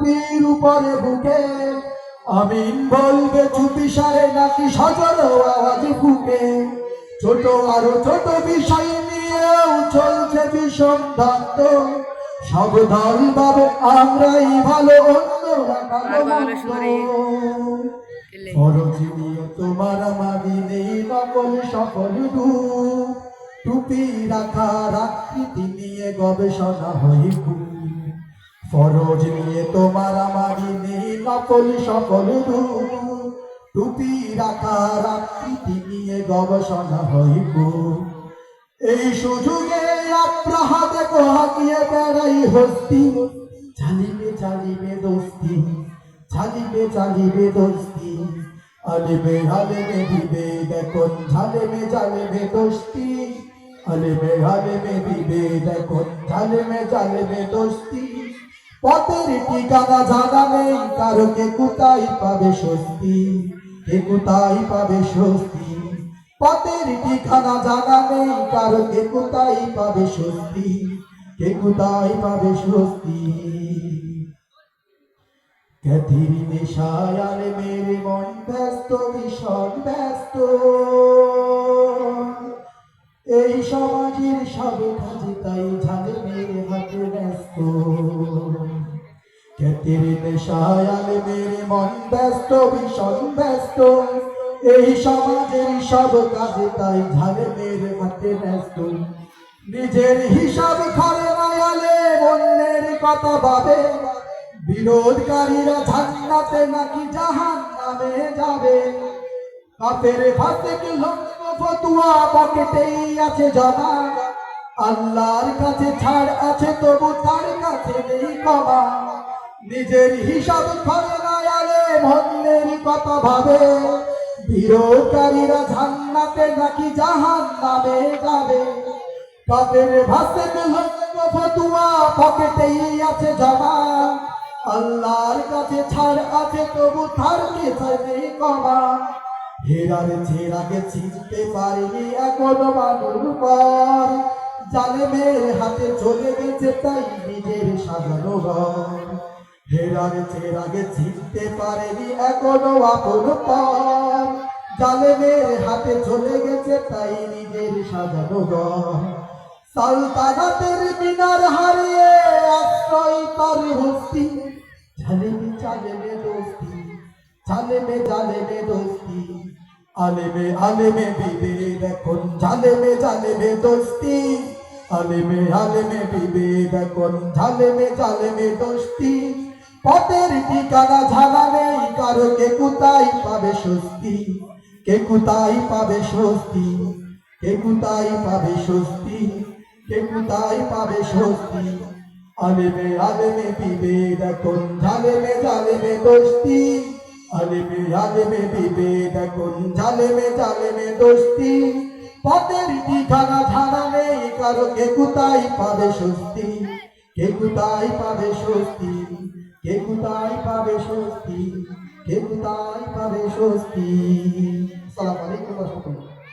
পীর উপরে বুকে আমিন বলবে চুপি সারে নাকি সজল আওয়াজ ফুকে ছোট আরও ছোট বিষয় নিয়েও চলছে ভীষণ দ্বন্দ্ব। সব দল ভাবে আমরাই ভালো তোমার আমারি নেই। নকল রূপ। টুপি রাখা রাকৃতি নিয়ে গবেষণা হয় খুব। ফরজ নিয়ে তোমার আমারি নকল রূপ। টুপি রাখা রাকৃতি নিয়ে গবেষণা খুব এই সুযোগে আপ্রাহা দেখো হাকিয়ে বেড়াই হস্তি। চালিবে চালিবে দোস্তি চালিবে চালিবে দোস্তি। আলেবে আলেবে দিবে দেখুন ঝালেবে ঝালেবে দোস্তি। আলেবে আলেবে দিবে দেখুন ঝালেবে ঝালেবে দোস্তি। পথের ঠিকানা জানা নেই, কারও কে কোথায় পাবে স্বস্তি? কে কোথায় পাবে স্বস্তি? পথের ঠিকানা জানা নেই, কারও কে কোথায় পাবে স্বস্তি? কে কোথায় পাবে স্বস্তি? নেশায় মেরে মন ব্যস্ত, ভীষণ ব্যস্ত। এই সমাজের সব কাজে তাই ঝালে মেরে হাতে ব্যস্ত। খ্যাতির নেশায় মেরে মন ব্যস্ত, ভীষণ ব্যস্ত। এই সমাজের সব কাজে তাই ঝালে মেরে হাতে ব্যস্ত। নিজের হিসাব করে নায়ালে অন্যের কথা ভাবে। বিরোধকারীরা জান্নাতে নাকি জাহান নামে যাবে। কাফের ফাসেক লক্ষ ফতুয়া পকেটেই আছে জমা। আল্লাহর কাছে ছাড় আছে তবু তার কাছে নেই ক্ষমা। নিজের হিসাব করে না আলে মন্দের কথা ভাবে। বিরোধকারীরা জান্নাতে নাকি জাহান নামে যাবে ভাসেক লক্ষ ফতুয়া, পকেটেই আছে জমা। আল্লাহর কাছে ছাড় আছে, তবু কাছে নেই ক্ষমা? হেরার ছেড়াকে চিনতে পারিনি এখনও মানুষ পর। জালেমের হাতে চলে গেছে তাই নিজের সাজানো ঘর। হেরার ছেড়াকে চিনতে পারেনি, এখনও আপন পর। জালেমের হাতে চলে গেছে তাই নিজের সাজানো ঘর সালতানাতের মিনার হারিয়ে আশ্রয় তার হস্তি। ঝালেমে চালেমে দোস্তি ঝালেমে জালেমে দোস্তি। আলেমে আলেমে বিবে দেখুন ঝালেমে জালেমে দোস্তি। আলেমে আলেমে বিবে দেখুন ঝালেমে জালেমে দোস্তি। পথের ঠিকানা জানা নেই? কারও কে কোথায় পাবে স্বস্তি? কে কোথায় পাবে স্বস্তি? কে কোথায় পাবে স্বস্তি? কে কোথায় পাবে স্বস্তি? আলেমে আলেমে বিবে দেখুন ঝালেমে জালেমে দোস্তি। আলেমে আলেমে বিবে দেখুন ঝালেমে জালেমে দোস্তি। পথের ঠিকানা জানা নেই? কারও কে কোথায় পাবে স্বস্তি? কে কোথায় পাবে স্বস্তি? কে কোথায় পাবে স্বস্তি? কে কোথায় পাবে স্বস্তি? সালাম আলাইকুম রহমতুল্লাহ।